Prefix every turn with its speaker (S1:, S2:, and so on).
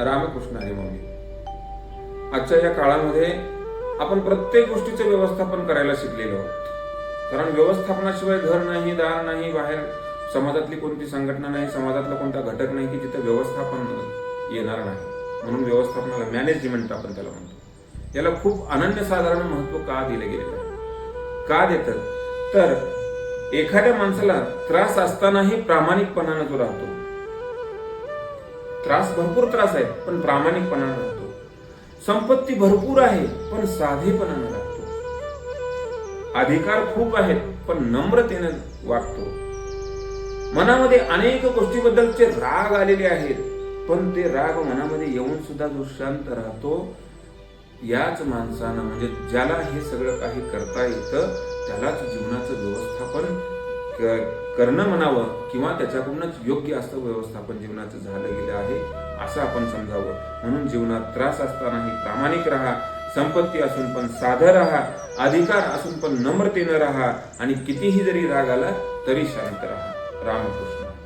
S1: रामकृष्ण हरी आजच्या या काळामध्ये आपण प्रत्येक गोष्टीचं व्यवस्थापन करायला शिकलेलो आहोत. कारण व्यवस्थापनाशिवाय घर नाही दार नाही बाहेर समाजातली कोणती संघटना नाही समाजातला कोणता घटक नाही की जिथं व्यवस्थापन येणार नाही. म्हणून व्यवस्थापनाला मॅनेजमेंट आपण त्याला म्हणतो. याला खूप अनन्यसाधारण महत्त्व का दिलं गेलेलं आहे? का देतं? तर एखाद्या माणसाला त्रास असतानाही प्रामाणिकपणानं जो राहतो त्रास भरपूर त्रास आहे पण प्रामाणिकपणा राहतो संपत्ती भरपूर आहे पण साधेपणानं लागतो अधिकार खूप आहेत पण नम्रतेनं वागतो. मनामध्ये अनेक गोष्टीबद्दलचे राग आलेले आहेत पण ते राग मनामध्ये येऊन सुद्धा जो शांत राहतो. याच माणसानं म्हणजे ज्याला हे सगळं काही करता येतं त्यालाच जीवनाचं व्यवस्थापन करणं म्हणावं किंवा त्याच्याकडूनच योग्य असं व्यवस्थापन जीवनाचं झालं गेलं आहे असं आपण समजावं. म्हणून जीवनात त्रास असतानाही प्रामाणिक राहा संपत्ती असून पण साधं राहा अधिकार असून पण नम्रतेनं राहा आणि कितीही जरी राग आला तरी शांत राहा. रामकृष्ण.